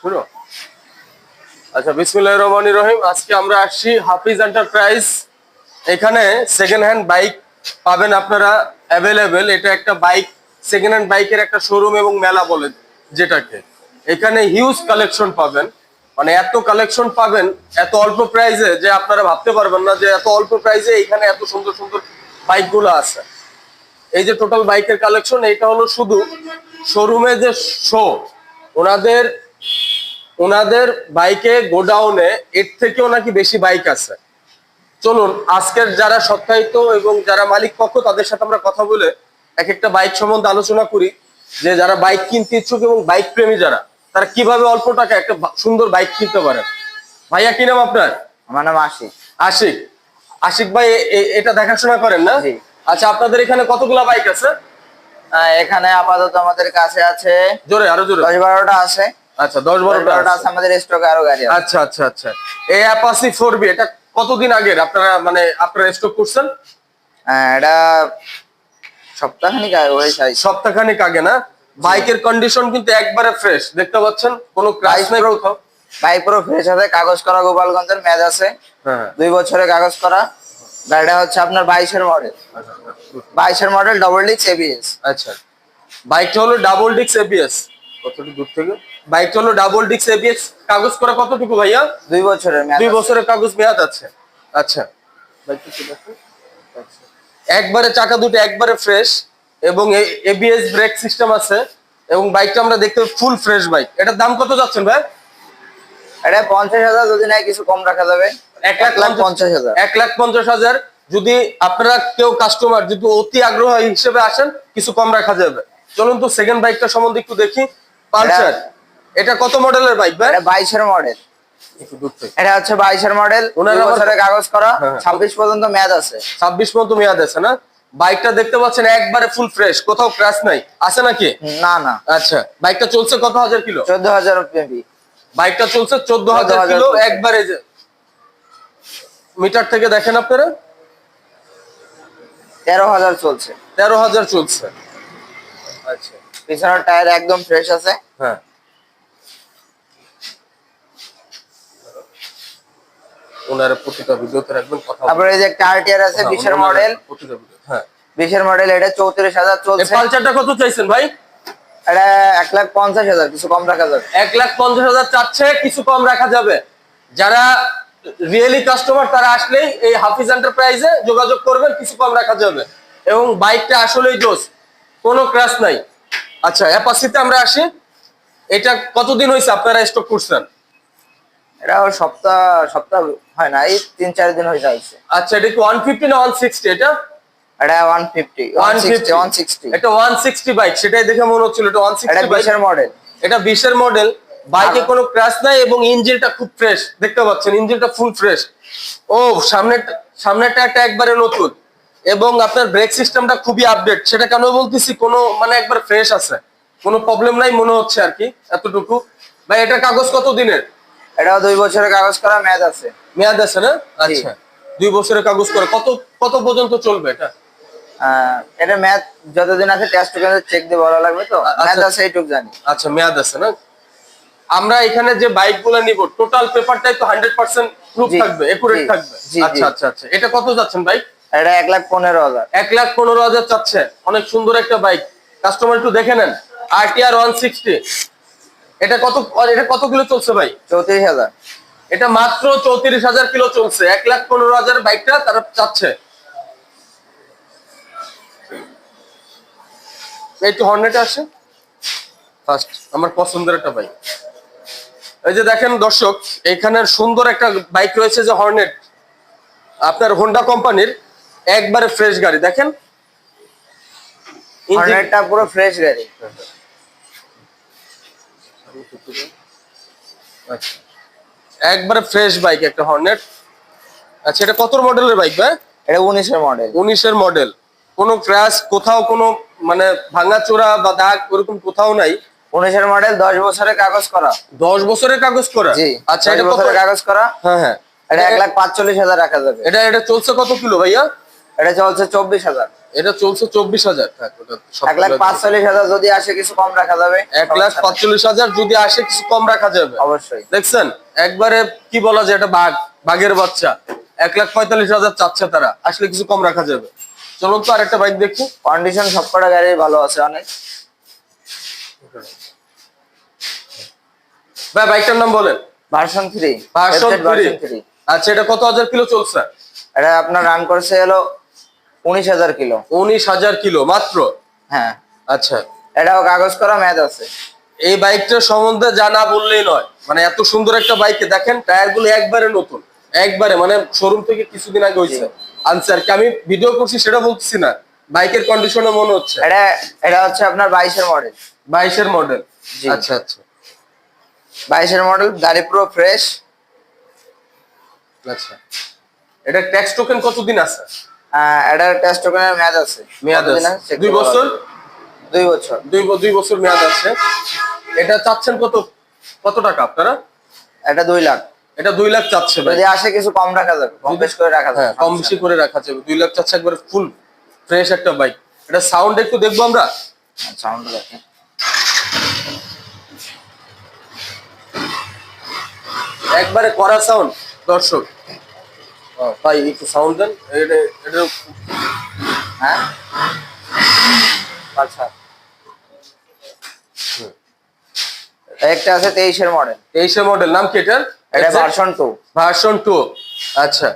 শুনো আচ্ছা বিসমিল্লাহ রহমান রহিম। আজকে আমরা আসছি হাফিজ এন্টারপ্রাইজ। এখানে সেকেন্ড হ্যান্ড বাইক পাবেন আপনারা অ্যাভেলেবেল এটা একটা বাইক সেকেন্ড হ্যান্ড বাইকের একটা শোরুম এবং মেলা বলে যেটাকে। এখানে হিউজ কালেকশন পাবেন। মানে এত কালেকশন পাবেন, এত অল্প প্রাইসে যে আপনারা ভাবতে পারবেন না যে এত অল্প প্রাইসে এখানে এত সুন্দর সুন্দর বাইকগুলো আছে। এই যে টোটাল বাইকের কালেকশন এটা হলো শুধু শোরুমে যে শো ওনাদের ওনাদের বাইকে গোডাউনে এর থেকেও নাকি বেশি বাইক আছে। চলুন আজকের যারা সত্যায়িত এবং যারা মালিক পক্ষ তাদের সাথে আমরা কথা বলে এক একটা বাইক সম্বন্ধে আলোচনা করি। যে যারা বাইক কিনতে ইচ্ছুক এবং বাইক প্রেমী যারা তারা কীভাবে অল্প টাকা একটা সুন্দর বাইক কিনতে পারে? ভাইয়া কি নাম আপনার? আমার নাম আশিক। আশিক। আশিক ভাই এটা দেখাশোনা করেন না? আচ্ছা আপনাদের এখানে কতগুলা বাইক আছে? এখানে আপাতত আমাদের কাছে আছে জোরে আরও জোরে। দশ বারোটা আছে। আচ্ছা দশ দশ বারোটা বারোটা আছে। আছে আমাদের স্টকে আরও গাড়ি আছে। আচ্ছা আচ্ছা আচ্ছা। এই অ্যাপাসি ফোর বি এটা কতদিন আগের? আপনারা মানে আপনারা স্টক করছেন? আহ, এটা সপ্তাহখানিক আগে হয়েছে। সপ্তাহখানিক আগে না? বাইকের কন্ডিশন কিন্তু একবারে ফ্রেশ দেখতে পাচ্ছেন? কোনো ক্রাইস নাই কোথাও। বাইক পুরো ফ্রেশ আছে কাগজ করা গোপালগঞ্জের ম্যাচ আছে। হ্যাঁ। দুই বছরের কাগজ করা। গাড়িটা হচ্ছে আপনার বাইশের মডেল বাইশের মডেল ডবল ডিক্স এবিএস আচ্ছা। বাইকটা হলো ডাবল ডিক্স এবিএস কতটুকু দূর থেকে? বাইকটা হলো ডাবল ডিক্স এবিএস কাগজ করা কতটুকু ভাইয়া? দুই বছরের দুই বছরের কাগজ মেয়াদ আছে। আচ্ছা? আচ্ছা। একবারে চাকা দুটো একবারে ফ্রেশ এবং এবিএস ব্রেক সিস্টেম আছে এবং বাইকটা আমরা দেখতে ফুল ফ্রেশ বাইক এটার দাম কত যাচ্ছেন ভাই? এটা পঞ্চাশ হাজার যদি নাই কিছু কম রাখা যাবে। এক লাখ পঞ্চাশ হাজার। এক লাখ পঞ্চাশ হাজার। যদি আপনারা কেউ কাস্টমার যদি অতি আগ্রহ হিসেবে আসেন কিছু কম রাখা যাবে। চলুন তো সেকেন্ড বাইকটা সম্বন্ধে একটু দেখি। পালসার এটা কত মডেলের বাইক ভাই? এটা বাইশের মডেল এটা হচ্ছে বাইশের মডেল আবার- বছরের কাগজ করা। হ্যাঁ। ছাব্বিশ পর্যন্ত ম্যাচ আছে। ছাব্বিশ মতো মেয়াদ আছে না? বাইকটা দেখতে পাচ্ছেন একবারে ফুল ফ্রেশ কোথাও ক্র্যাশ নাই। আছে নাকি? না না। আচ্ছা বাইকটা চলছে কত হাজার কিলো? চোদ্দ হাজার বাইকটা চলছে চোদ্দ হাজার 14,000 কিলো একবারে যে মিটার থেকে দেখেন আপনারা? তেরো হাজার চলছে। তেরো হাজার চলছে। আচ্ছা। পিছনের টায়ার একদম ফ্রেশ আছে। হ্যাঁ। ওনার প্রতিটা ভিডিওতে রাখবেন কথা তারপরে এই যে একটা আরটিআর আছে হ্যাঁ, বিশের মডেল প্রতিটা ভিডিও হ্যাঁ। বিশের মডেল এটা হাজার এই পালচারটা কত চাইছেন ভাই? এটা লাখ পঞ্চাশ হাজার কিছু কম রাখা যাবে। লাখ পঞ্চাশ হাজার চাচ্ছে কিছু কম রাখা যাবে। যারা রিয়েলি কাস্টমার তারা আসলেই এই হাফিজ এন্টারপ্রাইজে যোগাযোগ করবেন কিছু কম রাখা যাবে। এবং বাইকটা আসলেই জোস কোনো ক্রাশ নাই। আচ্ছা অ্যাপাসিতে আমরা আসি। এটা কতদিন হয়েছে আপনারা স্টক করছেন? এটা সপ্তাহ সপ্তাহ হয় না এই তিন চার দিন হয়ে যাচ্ছে। আচ্ছা এটা কি ওয়ান ফিফটি না ওয়ান সিক্সটি এটা? এটা one fifty one sixty one sixty এটা ওয়ান সিক্সটি বাইক সেটাই দেখে মনে হচ্ছিল এটা ওয়ান সিক্সটি বিশের মডেল এটা বিশের মডেল বাইকে কোনো ক্র্যাশ নাই এবং ইঞ্জিনটা খুব ফ্রেশ দেখতে পাচ্ছেন ইঞ্জিনটা ফুল ফ্রেশ ও সামনের সামনেরটা একটা একবারে নতুন। এবং আপনার ব্রেক সিস্টেমটা খুবই আপডেট সেটা কেন বলতেছি কোনো মানে একবার ফ্রেশ আছে। কোনো প্রবলেম নাই মনে হচ্ছে আর কি এতটুকু। ভাই এটা কাগজ কত দিনের? এটাও দুই বছরের কাগজ করা ম্যাচ আছে। মেয়াদ আছে না? আচ্ছা। দুই বছরের কাগজ করা কত কত পর্যন্ত চলবে এটা? এটা ম্যাচ যতদিন আছে টেস্ট চেক দিয়ে বলা লাগবে তো। আচ্ছা। ম্যাচ আছে এইটুক জানি। আচ্ছা মেয়াদ আছে না? আমরা এখানে যে বাইকগুলো নিব টোটাল পেপারটাই তো হান্ড্রেড পার্সেন্ট প্রুফ থাকবে একুরেট থাকবে। আচ্ছা আচ্ছা আচ্ছা। এটা কত যাচ্ছেন বাইক? এটা এক লাখ পনেরো হাজার। এক লাখ পনেরো হাজার চাচ্ছে। অনেক সুন্দর একটা বাইক। কাস্টমার একটু দেখে নেন। R T RTR one sixty এটা কত এটা কত কিলো চলছে ভাই? চৌত্রিশ হাজার। এটা মাত্র চৌত্রিশ হাজার কিলো চলছে। এক লাখ পনেরো হাজার বাইকটা তারা চাচ্ছে। এই তো হর্নেটে আসে ফার্স্ট আমার পছন্দের একটা বাইক এই যে দেখেন দর্শক এখানে সুন্দর একটা বাইক রয়েছে যে হর্নেট আপনার হোন্ডা কোম্পানির একবারে ফ্রেশ গাড়ি দেখেন? হর্নেটটা পুরো ফ্রেশ গাড়ি। আচ্ছা। একবারে ফ্রেশ বাইক একটা হর্নেট আচ্ছা এটা কত মডেলের বাইক ভাই? এটা উনিশের মডেল উনিশের মডেল কোনো ক্র্যাশ কোথাও কোনো মানে ভাঙাচোরা বা দাগ ওরকম কোথাও নাই। উনিশের মডেল দশ বছরের কাগজ করা। দশ বছরের কাগজ করা? জি আচ্ছা এটা কত? কাগজ করা। হ্যাঁ হ্যাঁ। এটা এক লাখ পাঁচচল্লিশ হাজার রাখা যাবে। এটা এটা চলছে কত কিলো ভাইয়া? এটা চলছে চব্বিশ হাজার। এটা চলছে চব্বিশ হাজার। এক লাখ পাঁচচল্লিশ হাজার যদি আসে কিছু কম রাখা যাবে এক লাখ পাঁচচল্লিশ হাজার যদি আসে কিছু কম রাখা যাবে। অবশ্যই। দেখছেন? একবারে কি বলা যায় এটা বাঘ বাঘের বাচ্চা। এক লাখ পঁয়তাল্লিশ হাজার চাচ্ছে তারা আসলে কিছু কম রাখা যাবে। চলুন তো আরেকটা বাইক দেখি। কন্ডিশন সবকটা গাড়ি ভালো আছে অনেক। ভাই বাইকটার নাম বলেন। Version three version three three আচ্ছা এটা কত হাজার কিলো চলছে? এটা আপনার রান করছে হলো উনিশ হাজার কিলো। উনিশ হাজার কিলো মাত্র? হ্যাঁ। আচ্ছা। এটাও কাগজ করা ম্যাচ আছে। এই বাইকটার সম্বন্ধে জানা বললেই নয়। মানে এত সুন্দর একটা বাইকে দেখেন টায়ারগুলো একবারে নতুন। একবারে মানে শোরুম থেকে কিছুদিন আগে হয়েছে। আনছে আর কি আমি ভিডিও করছি সেটা বলতেছি না। বাইকের কন্ডিশনে মনে হচ্ছে। এটা এটা হচ্ছে আপনার বাইশের মডেল বাইশের মডেল আচ্ছা আচ্ছা। বাইশের মডেল গাড়ি পুরো ফ্রেশ আচ্ছা। এটা ট্যাক্স টোকেন কতদিন আছে? এটার টেস্ট টোকেনের ম্যাচ আছে। মেয়াদ আছে? দুই বছর? দুই বছর। দুই দুই বছর মেয়াদ আছে। এটা চাচ্ছেন কত? কত টাকা আপনারা? এটা দুই লাখ। এটা দুই লাখ চাচ্ছে যদি আসে কিছু কম রাখা যাবে কম বেশ করে রাখা হ্যাঁ যাবে কম বেশি করে রাখা যাবে। দুই লাখ চাচ্ছে একবারে ফুল ফ্রেশ একটা বাইক এটা সাউন্ড একটু দেখব আমরা? সাউন্ড দেখেন একবারে করা সাউন্ড দর্শক। ভাই একটু সাউন্ড দেন। এটা এটা হ্যাঁ? আচ্ছা। একটা আছে তেইশের মডেল তেইশে মডেল নাম কি এটার? এটা ভার্সন টু ভার্সন টু আচ্ছা।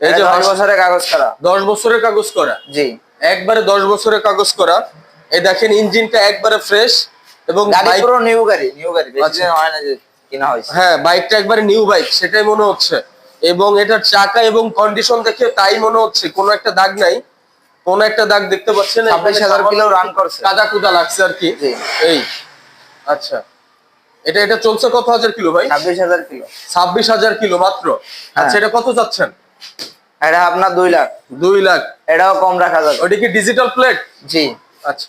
এই যে দশ বছরের কাগজ করা। দশ বছরের কাগজ করা? জি। একবারে দশ বছরের কাগজ করা। এই দেখেন ইঞ্জিনটা একবারে ফ্রেশ এবং গাড়ি বাইক পুরো নিউ গাড়ি নিউ গাড়ি। বেশি আচ্ছা। হয় না যে কিনা হয়েছে। হ্যাঁ বাইকটা একবারে নিউ বাইক সেটাই মনে হচ্ছে। এবং এটার চাকা এবং কন্ডিশন দেখে তাই মনে হচ্ছে। কোনো একটা দাগ নাই। কোনো একটা দাগ দেখতে পাচ্ছেন। ছাব্বিশ হাজার কিলো রান করছে। কাদা কুদা লাগছে আর কি। জি। এই। আচ্ছা। এটা এটা চলছে কত হাজার কিলো ভাই? ছাব্বিশ হাজার কিলো। ছাব্বিশ হাজার কিলো মাত্র। আচ্ছা হ্যাঁ। এটা কত যাচ্ছেন? এটা আপনার দুই লাখ। দুই লাখ। এটাও কম রাখা যাবে। ওইটা কি ডিজিটাল প্লেট জি। আচ্ছা।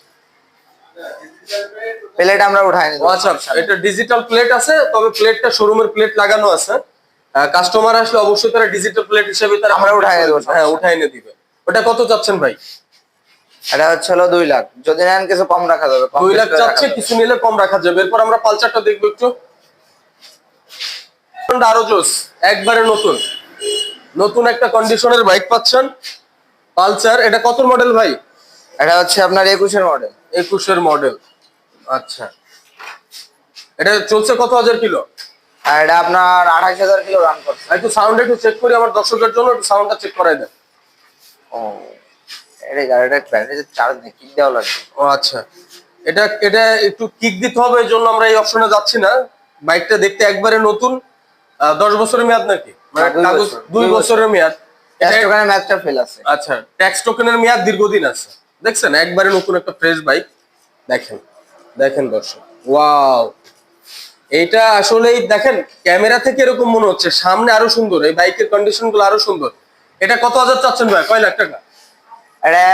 প্লেট আমরা উঠাই ও আচ্ছা এটা ডিজিটাল প্লেট আছে তবে প্লেটটা শোরুমের প্লেট লাগানো আছে। কাস্টমার আসলে অবশ্যই তারা ডিজিটাল প্লেট হিসেবে তারা আমরা উঠায় দেবো, হ্যাঁ উঠাই এনে দিবে। ওটা কত চাচ্ছেন ভাই? এটা হচ্ছে হলো দুই লাখ। যদি নেন কিছু কম রাখা যাবে দুই লাখ চাচ্ছে কিছু নিলে কম রাখা যাবে। এরপর আমরা পালচারটা দেখব একটু। আরও জোস একবারে নতুন। নতুন একটা কন্ডিশনের বাইক পাচ্ছেন। পালচার এটা কত মডেল ভাই? এটা হচ্ছে আপনার একুশের মডেল একুশের মডেল আচ্ছা। এটা চলছে কত হাজার কিলো? আর এটা আপনার আঠাশ হাজার কিলো রান করছে। একটু সাউন্ড একটু চেক করি আমার দর্শকের জন্য একটু সাউন্ডটা চেক করাই দেন। ও এটা গাড়িটা ব্যাটারি চার্জ নেই কিক দেওয়া লাগবে। ও আচ্ছা। এটা এটা একটু কিক দিতে হবে এই জন্য আমরা এই অপশনে যাচ্ছি না। বাইকটা দেখতে একবারে নতুন। দশ বছরের মেয়াদ নাকি? মানে দুই কাগজ দুই বছরের মেয়াদ। ফেল আছে। আচ্ছা ট্যাক্স টোকেনের মেয়াদ দীর্ঘদিন আছে। দেখছেন? একবারে নতুন একটা ফ্রেশ বাইক দেখেন দেখেন দর্শক। ওয়াও এইটা আসলেই দেখেন ক্যামেরা থেকে এরকম মনে হচ্ছে সামনে আরও সুন্দর এই বাইকের কন্ডিশনগুলো আরও সুন্দর। এটা কত হাজার চাচ্ছেন ভাই? কয় লাখ টাকা? এটা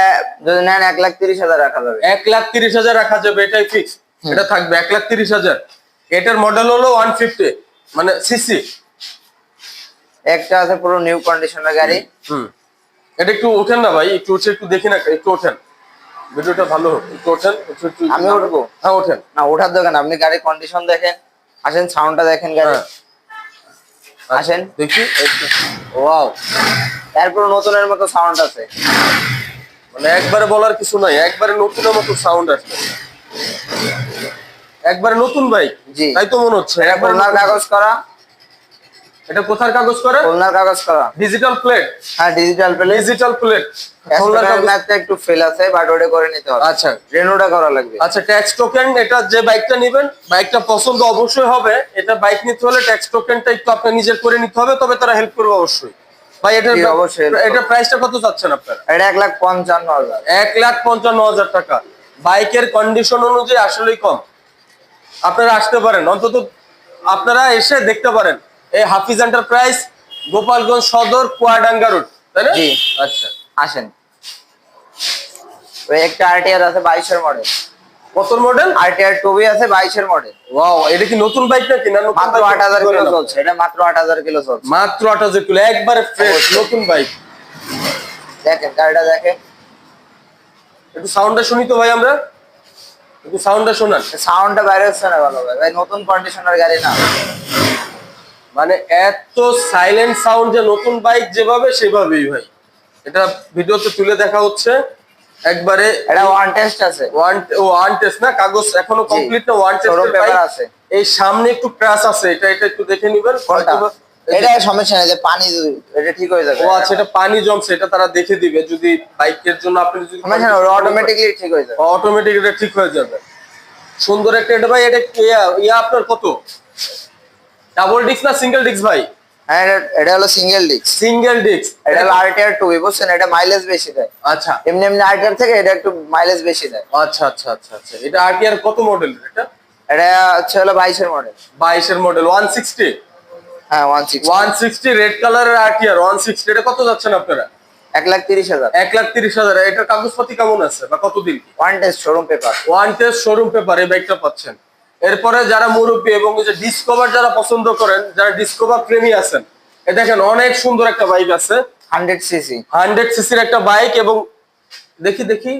যদি নেন এক লাখ তিরিশ হাজার রাখা যাবে। এক লাখ তিরিশ হাজার রাখা যাবে এটাই ফিক্স এটা থাকবে এক লাখ তিরিশ হাজার। এটার মডেল হলো ওয়ান ফিফটি মানে সিসি একটা আছে পুরো নিউ কন্ডিশনের গাড়ি। হুম। এটা একটু ওঠেন না ভাই একটু উঠে একটু দেখি না একটু ওঠেন। ভিডিওটা ভালো হোক একটু ওঠেন আমি উঠবো? হ্যাঁ ওঠেন। না ওঠার দোকান আপনি গাড়ির কন্ডিশন দেখেন। আসেন সাউন্ডটা দেখেন গাড়ি হ্যাঁ। আসেন। দেখি। ওয়াও তারপর নতুনের মতো সাউন্ড আছে। মানে একবারে বলার কিছু নাই একবারে নতুনের মতো সাউন্ড আছে। একবারে নতুন বাইক জি। তাই তো মনে হচ্ছে। একবার। কাগজ করা। এটা কোথার কাগজ করে? খুলনার কাগজ করা। ডিজিটাল প্লেট হ্যাঁ ডিজিটাল পেলে ডিজিটাল প্লেট একটু ফেল আছে বাট ওটা করে নিতে হবে। আচ্ছা। রেনোটা করা লাগবে। আচ্ছা ট্যাক্স টোকেন এটা যে বাইকটা নেবেন বাইকটা পছন্দ অবশ্যই হবে। এটা বাইক নিতে হলে ট্যাক্স টোকেনটা একটু আপনার নিজের করে নিতে হবে তবে তারা হেল্প করবে অবশ্যই। ভাই এটা অবশ্যই এটা প্রাইসটা কত চাচ্ছেন আপনারা? এটা এক লাখ পঞ্চান্ন হাজার। এক লাখ পঞ্চান্ন হাজার টাকা। বাইকের কন্ডিশন অনুযায়ী আসলেই কম। আপনারা আসতে পারেন। অন্তত আপনারা এসে দেখতে পারেন। এই হাফিজ এন্টারপ্রাইজ গোপালগঞ্জ সদর কুয়াডাঙ্গা রোড তাই না? জি। আচ্ছা। আসেন। ওই একটা আরটিআর আছে বাইশের মডেল কত মডেল আরটিআর টুবি আছে বাইশের মডেল ওয়াও এটা কি নতুন বাইক নাকি না নতুন মাত্র bike? আট হাজার কি করে কিলো চলছে। এটা মাত্র আট হাজার কিলো চলছে। মাত্র আট হাজার কিলো একবারে ফ্রেশ নতুন বাইক দেখেন গাড়িটা দেখেন। একটু সাউন্ডটা শুনি তো ভাই আমরা। একটু সাউন্ডটা শোনান। সাউন্ডটা বাইরে হচ্ছে না ভালো ভাই। নতুন কন্ডিশনার গাড়ি না। মানে এত সাইলেন্ট সাউন্ড যে নতুন বাইক যেভাবে সেভাবেই ভাই। এটা ভিডিওতে তুলে দেখা হচ্ছে। একবারে এটা ওয়ান টেস্ট আছে। ওয়ান ওয়ান টেস্ট না কাগজ এখনও কমপ্লিট না ওয়ান টেস্ট আছে। এই সামনে একটু ক্র্যাশ আছে এটা এটা একটু দেখে নিবেন। এটা সমস্যা নেই যে পানি এটা ঠিক হয়ে যাবে। ও আচ্ছা এটা পানি জমছে এটা তারা দেখে দিবে। যদি বাইকের জন্য আপনি যদি সমস্যা নেই অটোমেটিকলি ঠিক হয়ে যাবে। অটোমেটিক এটা ঠিক হয়ে যাবে। সুন্দর একটা এটা ভাই এটা ইয়া আপনার কত? ডাবল ডিস্ক না সিঙ্গেল ডিস্ক ভাই? হ্যাঁ এটা- হলো সিঙ্গেল ডিস্ক সিঙ্গেল ডিস্ক এটা হলো আরটিআর টু বুঝছেন? এটা মাইলেজ বেশি দেয়। আচ্ছা। এমনি এমনি আরটিআর থেকে এটা একটু মাইলেজ বেশি দেয়। আচ্ছা আচ্ছা আচ্ছা আচ্ছা। এটা আরটিআর কত মডেল এটা? এটা হচ্ছে হলো বাইশের মডেল বাইশের মডেল ওয়ান সিক্সটি হ্যাঁ one six one sixty red কালারের আরটিআর ওয়ান সিক্সটি এটা কত যাচ্ছেন আপনারা? এক লাখ তিরিশ হাজার। এক লাখ তিরিশ হাজার। এটার কাগজপাতি কেমন আছে বা কতদিন? One test showroom paper one test showroom paper এই বাইকটা পাচ্ছেন। এরপরে যারা মুরব্বী এবং যে ডিসকভার যারা পছন্দ করেন যারা ডিসকভার প্রেমী আছেন এ দেখেন অনেক সুন্দর একটা বাইক আছে। Hundred CC. হান্ড্রেড সিসির একটা বাইক এবং দেখি দেখি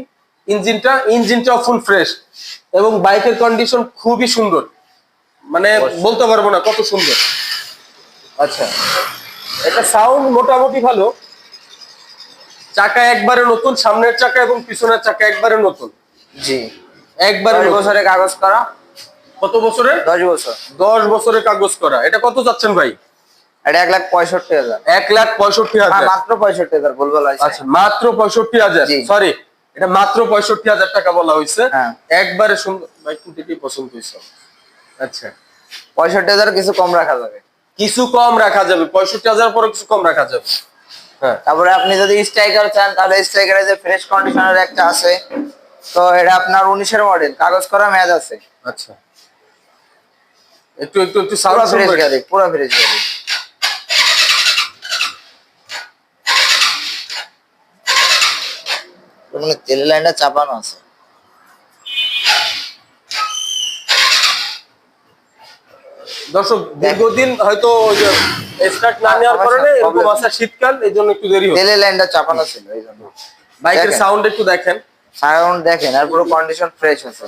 ইঞ্জিনটা ইঞ্জিনটা ফুল ফ্রেশ এবং বাইকের কন্ডিশন খুবই সুন্দর। মানে বলতে পারব না কত সুন্দর। আচ্ছা এটা সাউন্ড মোটামুটি ভালো। চাকা একবারে নতুন সামনের চাকা এবং পিছনের চাকা একবারে নতুন। জি। একবারে। বছরের কাগজ করা? কত বছরের? দশ বছর। দশ বছরের কাগজ করা। এটা কত চাচ্ছেন ভাই? এটা এক লাখ পঁয়ষট্টি হাজার। এক লাখ পঁয়ষট্টি হ্যাঁ, হাজার মাত্র পঁয়ষট্টি হাজার বলব আচ্ছা মাত্র পঁয়ষট্টি হাজার? সরি এটা মাত্র পঁয়ষট্টি হাজার টাকা বলা হয়েছে। হ্যাঁ। একবারে সুন্দর বাইক দুটি পছন্দ হয়েছে? আচ্ছা। পঁয়ষট্টি হাজার কিছু কম রাখা যাবে। কিছু কম রাখা যাবে। পঁয়ষট্টি হাজার পরে কিছু কম রাখা যাবে। হ্যাঁ। তারপরে আপনি যদি স্ট্রাইকার চান তাহলে স্ট্রাইকারে যে ফ্রেশ কন্ডিশনের একটা আছে তো এটা আপনার উনিশের মডেল কাগজ করা মেয়াদ আছে। আচ্ছা। একটু একটু একটু সাউন্ড ফ্রেশ গাড়ি পুরো ফ্রেশ গাড়ি। মানে তেল লাইনটা চাপানো আছে। দর্শক দীর্ঘদিন হয়তো স্টার্ট না নেওয়ার সমস্যা, কারণে এরকম আসা শীতকাল এই জন্য একটু দেরি হচ্ছে। তেলের লাইনটা চাপানো ছিল এই জন্য। বাইকের সাউন্ড একটু দেখেন। সাউন্ড দেখেন আর পুরো কন্ডিশন ফ্রেশ আছে।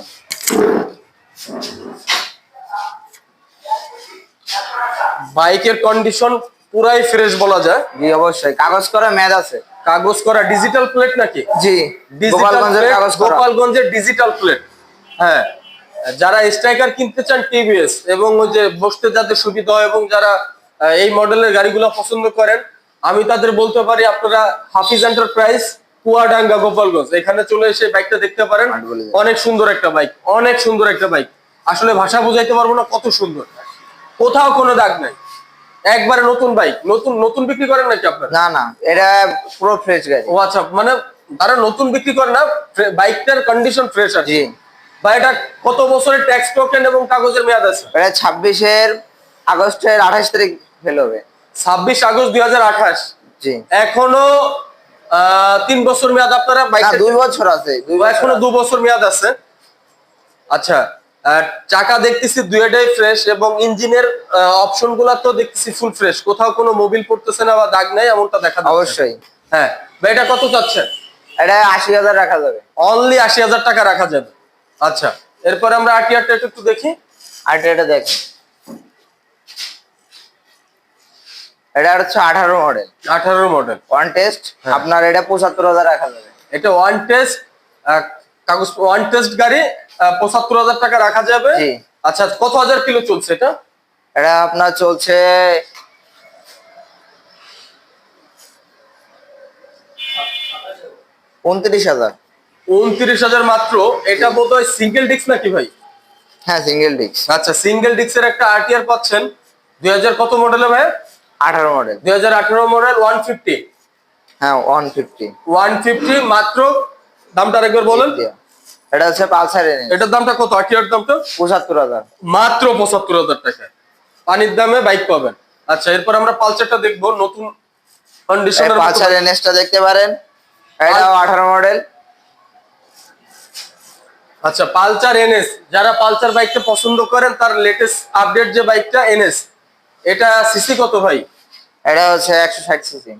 বাইকের কন্ডিশন পুরাই ফ্রেশ বলা যায়। জি অবশ্যই। কাগজ করা মেয়াদ আছে। কাগজ করা ডিজিটাল প্লেট নাকি? জি গোপালগঞ্জের কাগজ গোপালগঞ্জের ডিজিটাল প্লেট হ্যাঁ। যারা স্ট্রাইকার কিনতে চান টিভিএস এবং ওই যে বসতে যাদের সুবিধা হয় এবং যারা এই মডেলের গাড়িগুলো পছন্দ করেন আমি তাদের বলতে পারি আপনারা হাফিজ এন্টারপ্রাইজ কুয়াডাঙ্গা গোপালগঞ্জ। এখানে চলে এসে বাইকটা দেখতে পারেন। অনেক সুন্দর একটা বাইক অনেক সুন্দর একটা বাইক আসলে ভাষা বুঝাইতে পারব না কত সুন্দর। কোথাও কোনো দাগ নাই। একবারে নতুন বাইক নতুন নতুন বিক্রি করেন নাকি আপনারা? না না এটা পুরো ফ্রেশ গাড়ি। ও আচ্ছা মানে তারা নতুন বিক্রি করে না বাইকটার কন্ডিশন ফ্রেশ আছে। জি। বা এটা কত বছরের ট্যাক্স টোকেন এবং কাগজের মেয়াদ আছে? এটা ছাব্বিশের আগস্টের আঠাশ তারিখ ফেল হবে। ছাব্বিশ আগস্ট দুই হাজার আঠাশ। জি। এখনও আহ, তিন বছর মেয়াদ আপনারা বাইক দুই বছর আছে এখনও। দু বছর মেয়াদ আছে। আচ্ছা চাকা দেখতেছি দুইটাই ফ্রেশ এবং ইঞ্জিনের অপশনগুলা তো দেখতেছি ফুল ফ্রেশ কোথাও কোনো মোবিল পড়তেছে না বা দাগ নাই এমনটা দেখা। অবশ্যই। হ্যাঁ। এটা কত চাচ্ছেন? এটা আশি হাজার রাখা যাবে। অনলি আশি হাজার টাকা রাখা যাবে। আচ্ছা এরপর আমরা আটিয়ারটা একটু দেখি। আর এটা দেখ। এটা হচ্ছে আঠারো মডেল আঠারো মডেল ওয়ান টেস্ট। আপনার এটা পঁচাত্তর হাজার রাখা যাবে। এটা ওয়ান টেস্ট কাগজ ওয়ান টেস্ট গাড়ি পঁচাত্তর হাজার টাকা রাখা যাবে। আচ্ছা কত হাজার কিলো চলছে এটা? এটা আপনার চলছে উনত্রিশ হাজার। উনত্রিশ হাজার মাত্র। এটা বোধ হয় সিঙ্গেল ডিস্ক নাকি ভাই? হ্যাঁ সিঙ্গেল ডিস্ক আচ্ছা সিঙ্গেল ডিস্কের একটা আরটিআর পাচ্ছেন। দুই হাজার কত মডেলে ভাই? আঠারো মডেল দুই হাজার আঠারো মডেল ওয়ান ফিফটি হ্যাঁ ওয়ান ফিফটি ওয়ান ফিফটি মাত্র। দামটা একবার বলেন। এটা হচ্ছে পালসার এটার দামটা কত? আরটিআর দামটা? পঁচাত্তর হাজার। মাত্র পঁচাত্তর হাজার টাকা। পানির দামে বাইক পাবেন। আচ্ছা এরপর আমরা পালসারটা দেখব নতুন কন্ডিশনের পালসার এনএসটা দেখতে পারেন। এটাও আঠারো মডেল আচ্ছা পালসার এনএস। যারা পালসার বাইকটা পছন্দ করেন তার লেটেস্ট আপডেট যে বাইকটা এনএস। এটা সিসি কত ভাই? এটা হচ্ছে একশো ষাট সিসি।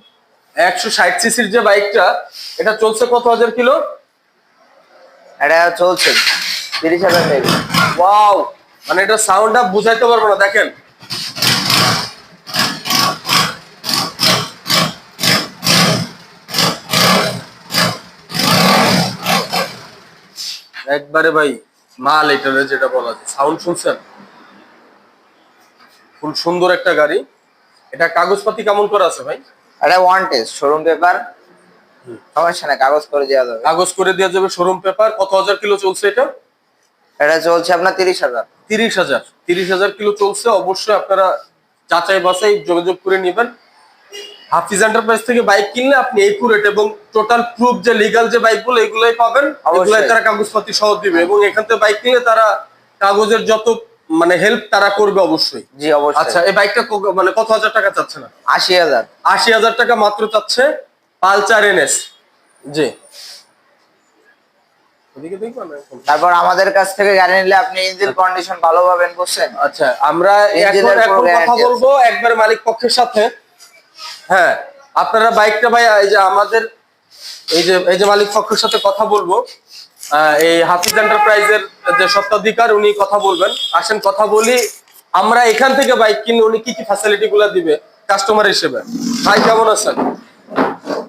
একশো ষাট সিসির যে বাইকটা এটা চলছে কত হাজার কিলো? এটা চলছে। তিরিশ হাজার টাকা ওয়াও! মানে এটা সাউন্ড আপ বুঝাইতে পারব না, দেখেন। একবারে ভাই, মাল এটা যেটা বলা যায়। সাউন্ড শুনছেন? খুব সুন্দর একটা গাড়ি। এটা কাগজপাতি কেমন করে আছে ভাই? এটা ওয়ান টেস্ট শোরুম পেপার সমস্যা নাই কাগজ করে দেওয়া যাবে। কাগজ করে দেওয়া যাবে শোরুম পেপার কত হাজার কিলো চলছে এটা? এটা চলছে আপনার তিরিশ হাজার। তিরিশ হাজার। তিরিশ হাজার কিলো চলছে অবশ্যই আপনারা যাচাই বাছাই যোগাযোগ করে নেবেন। হাফিজ এন্টারপ্রাইজ থেকে বাইক কিনলে আপনি একুরেট এবং টোটাল প্রুফ যে লিগাল যে বাইকগুলো এগুলোই পাবেন। এগুলাই তারা কাগজপাতি সহ দিবে এবং এখান থেকে বাইক কিনলে তারা কাগজের যত মানে হেল্প তারা করবে অবশ্যই। জি অবশ্যই। আচ্ছা এই বাইকটা মানে কত হাজার টাকা চাচ্ছে না? আশি হাজার। আশি হাজার টাকা মাত্র চাচ্ছে। Pulsar NS. জি? তারপর আমাদের কাছ থেকে গাড়ি নিলে আপনি ইঞ্জিন কন্ডিশন ভালো পাবেন বুঝছেন? আচ্ছা আমরা এখন এখন কথা বলব একবার মালিক পক্ষের সাথে। হ্যাঁ আপনারা বাইকটা ভাই এই যে আমাদের এই যে এই যে মালিক পক্ষের সাথে কথা বলব। এই হাফিজ এন্টারপ্রাইজের যে সত্ত্বাধিকার উনি কথা বলবেন। আসেন কথা বলি। আমরা এখান থেকে বাইক কিনলে উনি কি কি ফ্যাসিলিটি গুলা দিবে? কাস্টমার হিসেবে। ভাই কেমন আছেন?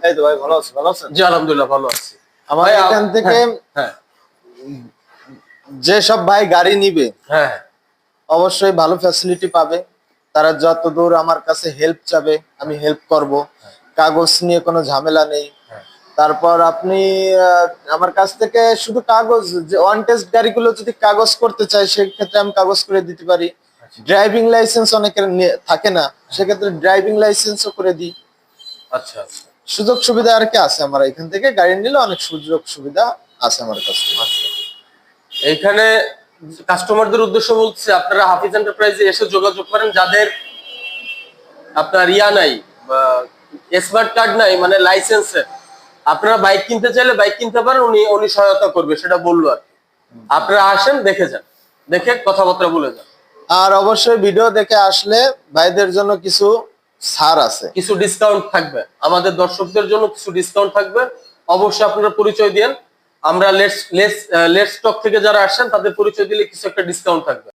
এই তো ভাই ভালো আছি ভালো আছেন? জি আলহামদুলিল্লাহ ভালো আছি। আমার এখান থেকে হ্যাঁ যে সব ভাই গাড়ি নিবে হ্যাঁ হ্যাঁ। অবশ্যই ভালো ফ্যাসিলিটি পাবে। তারা আমার কাছে হেল্প চাবে আমি হেল্প করব। কাগজ নিয়ে কোনো ঝামেলা নেই। তারপর আপনি আমার কাছ থেকে শুধু কাগজ যে ওয়ান টেস্ট গাড়িগুলো যদি কাগজ করতে চাই সেক্ষেত্রে আমি কাগজ করে দিতে পারি। ড্রাইভিং লাইসেন্স অনেকের থাকে না। সেক্ষেত্রে ড্রাইভিং লাইসেন্সও করে দিই। আচ্ছা আচ্ছা। সুযোগ সুবিধা আর কি আছে আমার এখান থেকে? গাড়ি নিলে অনেক সুযোগ সুবিধা আছে আমার কাছে এইখানে কাস্টমারদের উদ্দেশ্য বলছে আপনারা হাফিজ এন্টারপ্রাইজে এসে যোগাযোগ করেন যাদের আপনার ইয়া নাই স্মার্ট কার্ড নাই মানে লাইসেন্সের আপনারা বাইক কিনতে চাইলে বাইক কিনতে পারেন উনি উনি সহায়তা করবে সেটা বলল আর কি। আপনারা আসেন দেখে যান। দেখে কথাবার্তা বলে যান। আর অবশ্যই ভিডিও দেখে আসলে ভাইদের জন্য কিছু ছাড় আছে। কিছু ডিসকাউন্ট থাকবে। আমাদের দর্শকদের জন্য কিছু ডিসকাউন্ট থাকবে। অবশ্যই আপনারা পরিচয় দিন আমরা লেস লেস লেটস স্টক থেকে যারা আসেন, তাদের পরিচয় দিলে কিছু একটা ডিসকাউন্ট থাকবে।